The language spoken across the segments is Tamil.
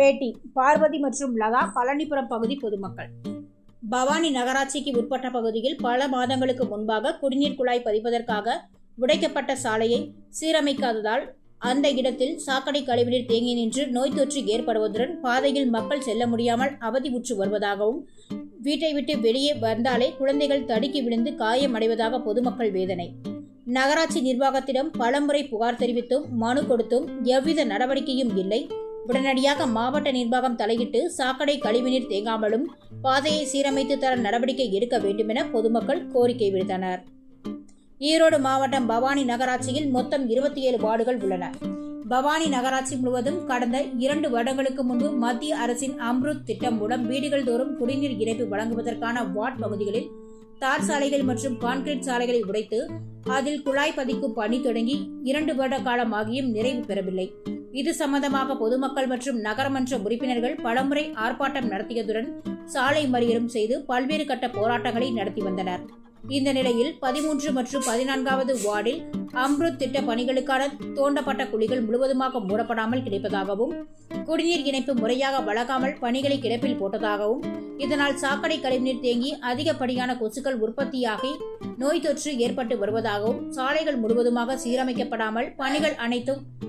பேட்டி பார்வதி மற்றும் லதா பழனிபுரம் பகுதி பொதுமக்கள். பவானி நகராட்சிக்கு உட்பட்ட பகுதியில் பல மாதங்களுக்கு முன்பாக குடிநீர் குழாய் பதிப்பதற்காக உடைக்கப்பட்ட சாலையை சீரமைக்காததால் அந்த இடத்தில் சாக்கடை கழிவுநீர் தேங்கி நின்று நோய் தொற்று ஏற்படுவதுடன் பாதையில் மக்கள் செல்ல முடியாமல் அவதி உற்று வருவதாகவும் வீட்டை விட்டு வெளியே வந்தாலே குழந்தைகள் தடுக்கி விழுந்து காயமடைவதாக பொதுமக்கள் வேதனை. நகராட்சி நிர்வாகத்திடம் பலமுறை புகார் தெரிவித்தும் மனு கொடுத்தும் எவ்வித நடவடிக்கையும் இல்லை. உடனடியாக மாவட்ட நிர்வாகம் தலையிட்டு சாக்கடை கழிவுநீர் தேங்காமலும் பாதையை சீரமைத்து தர நடவடிக்கை எடுக்க வேண்டுமென பொதுமக்கள் கோரிக்கை விடுத்தனர். ஈரோடு மாவட்டம் பவானி நகராட்சியில் மொத்தம் இருபத்தி ஏழு வார்டுகள் உள்ளன. பவானி நகராட்சி முழுவதும் கடந்த இரண்டு வருடங்களுக்கு முன்பு மத்திய அரசின் அம்ருத் திட்டம் மூலம் வீடுகள் தோறும் குடிநீர் இணைப்பு வழங்குவதற்கான வார்ட் பகுதிகளில் தார் சாலைகள் மற்றும் கான்கிரீட் சாலைகளை உடைத்து அதில் குழாய் பதிக்கும் பணி தொடங்கி இரண்டு வருட காலமாகியும் நிறைவு பெறவில்லை. இது சம்பந்தமாக பொதுமக்கள் மற்றும் நகரமன்ற உறுப்பினர்கள் பலமுறை ஆர்ப்பாட்டம் நடத்தியதுடன் சாலை மறியலும் செய்து பல்வேறு கட்ட போராட்டங்களை நடத்தி வந்தனர். இந்த நிலையில் பதிமூன்று மற்றும் பதினான்காவது வார்டில் அம்ருத் திட்ட பணிகளுக்கான தோண்டப்பட்ட குழிகள் முழுவதுமாக மூடப்படாமல் கிடைப்பதாகவும் குடிநீர் இணைப்பு முறையாக வழங்காமல் பணிகளை கிடப்பில் போட்டதாகவும் இதனால் சாக்கடை கழிவுநீர் தேங்கி அதிகப்படியான கொசுக்கள் உற்பத்தியாகி நோய் தொற்று ஏற்பட்டு வருவதாகவும் சாலைகள் முழுவதுமாக சீரமைக்கப்படாமல் பணிகள் அனைத்தும்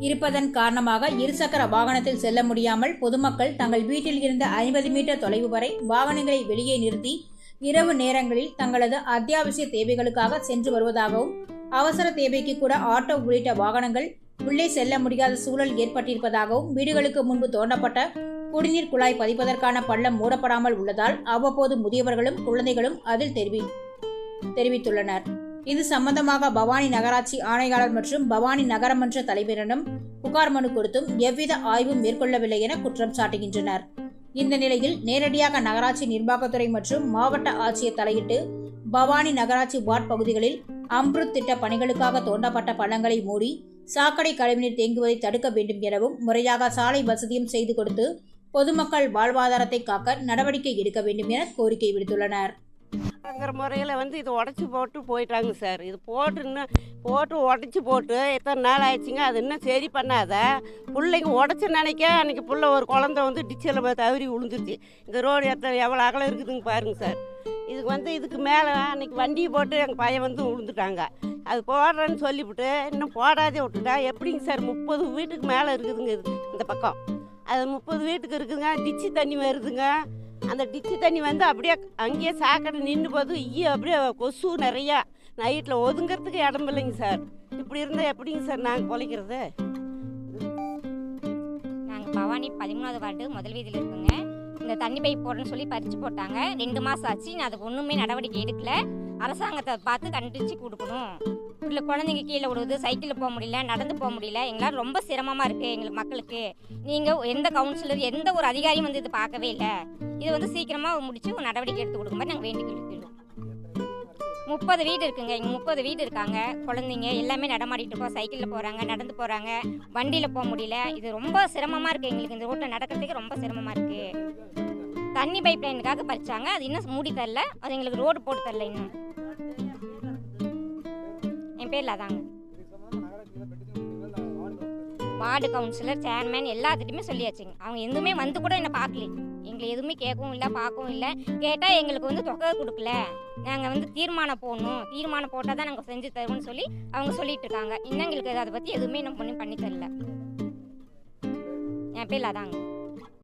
இருப்பதன் காரணமாக இருசக்கர வாகனத்தில் செல்ல முடியாமல் பொதுமக்கள் தங்கள் வீட்டில் இருந்த ஐம்பது மீட்டர் தொலைவு வரை வாகனங்களை வெளியே நிறுத்தி இரவு நேரங்களில் தங்களது அத்தியாவசிய தேவைகளுக்காக சென்று வருவதாகவும் அவசர தேவைக்கு கூட ஆட்டோ உள்ளிட்ட வாகனங்கள் உள்ளே செல்ல முடியாத சூழல் ஏற்பட்டிருப்பதாகவும் வீடுகளுக்கு முன்பு தோண்டப்பட்ட குடிநீர் குழாய் பதிப்பதற்கான பள்ளம் மூடப்படாமல் உள்ளதால் அவ்வப்போது முதியவர்களும் குழந்தைகளும் அதில் தெரிவி தெரிவித்துள்ளனர். இது சம்பந்தமாக பவானி நகராட்சி ஆணையாளர் மற்றும் பவானி நகரமன்ற தலைவரிடம் புகார் மனு கொடுத்தும் எவ்வித ஆய்வும் மேற்கொள்ளவில்லை என குற்றம் சாட்டுகின்றனர். இந்த நிலையில் நேரடியாக நகராட்சி நிர்வாகத்துறை மற்றும் மாவட்ட ஆட்சியர் தலையிட்டு பவானி நகராட்சி வார்டு பகுதிகளில் அம்ருத் திட்ட பணிகளுக்காக தோண்டப்பட்ட பள்ளங்களை மூடி சாக்கடை கழிவுநீர் தேங்குவதை தடுக்க வேண்டும் எனவும் முறையாக சாலை வசதியும் செய்து கொடுத்து பொதுமக்கள் வாழ்வாதாரத்தை காக்க நடவடிக்கை எடுக்க வேண்டும் என கோரிக்கை விடுத்துள்ளனர். ங்கிற முறையில் வந்து இது உடச்சி போட்டு போயிட்டாங்க சார். இது போட்டு இன்னும் போட்டு உடச்சி போட்டு எத்தனை நாள் ஆயிடுச்சுங்க? அது இன்னும் சரி பண்ணாத. பிள்ளைங்க உடச்சி நினைக்க அன்றைக்கி பிள்ளை ஒரு குழந்த வந்து டிச்சில் தவறி விழுந்துருச்சு இந்த ரோடு எத்தனை எவ்வளோ அகலம் இருக்குதுங்க பாருங்க சார். இதுக்கு வந்து இதுக்கு மேலே அன்றைக்கி வண்டியை போட்டு எங்கள் பையன் வந்து விழுந்துட்டாங்க அது போடுறேன்னு சொல்லிவிட்டு இன்னும் போடாதே விட்டுட்டா எப்படிங்க சார்? முப்பது வீட்டுக்கு மேலே இருக்குதுங்க இது இந்த பக்கம். அது முப்பது வீட்டுக்கு இருக்குதுங்க. டிச்சி தண்ணி வருதுங்க. அந்த டிச்சு தண்ணி வந்து அப்படியே அங்கேயே சாக்கடை நின்று போது ஈ அப்படியே கொசு நிறையா. நைட்டில் ஒதுங்கிறதுக்கு இடம் இல்லைங்க சார். இப்படி இருந்தால் எப்படிங்க சார் நாங்கள் பொழைக்கிறது? நாங்கள் பவானி பதிமூணாவது வார்டு முதல் வீதியில் இருக்குங்க. இந்த தண்ணி பைப் போடுறேன்னு சொல்லி பறித்து போட்டாங்க. ரெண்டு மாதம் ஆச்சு. நான் அதுக்கு ஒன்றுமே நடவடிக்கை எடுக்கல. அரசாங்கத்தை பார்த்து கண்டிச்சு கொடுக்கணும். இல்லை குழந்தைங்க கீழே விடுவது சைக்கிளில் போக முடியல நடந்து போக முடியல எங்களால் ரொம்ப சிரமமாக இருக்குது எங்களுக்கு மக்களுக்கு. நீங்கள் எந்த கவுன்சிலர் எந்த ஒரு அதிகாரியும் வந்து இது பார்க்கவே இல்லை. இது வந்து சீக்கிரமாக முடிச்சு நடவடிக்கை எடுத்து கொடுக்க மாதிரி நாங்கள் வேண்டிக்கிட்டு முப்பது வீடு இருக்குங்க. இங்கே முப்பது வீடு இருக்காங்க. குழந்தைங்க எல்லாமே நடமாடிட்டு இருக்கோம். சைக்கிளில் போகிறாங்க நடந்து போகிறாங்க வண்டியில் போக முடியல. இது ரொம்ப சிரமமாக இருக்குது எங்களுக்கு. இந்த ரோட்டில் நடக்கிறதுக்கு ரொம்ப சிரமமாக இருக்குது தண்ணி பைப் லைனுக்காக பறிச்சாங்க. அது இன்னும் மூடி தரல. அது எங்களுக்கு ரோடு போட்டு தரல இன்னும். பேரில் அதாங்க. வார்டு கவுன்சிலர் சேர்மேன் எல்லாத்துட்டையுமே சொல்லியாச்சுங்க. அவங்க எதுவுமே வந்து கூட என்னை பார்க்கல. எங்களை எதுவுமே கேட்கவும் இல்லை பார்க்கவும் இல்லை. கேட்டால் எங்களுக்கு வந்து தொகை கொடுக்கல. நாங்கள் வந்து தீர்மானம் போடணும். தீர்மானம் போட்டால் தான் நாங்கள் செஞ்சு தருவோம்னு சொல்லி அவங்க சொல்லிட்டு இருக்காங்க. இன்னும் எங்களுக்கு அதை பற்றி எதுவுமே நம்ம பண்ணி பண்ணி தரல. என் பேர் அதாங்க.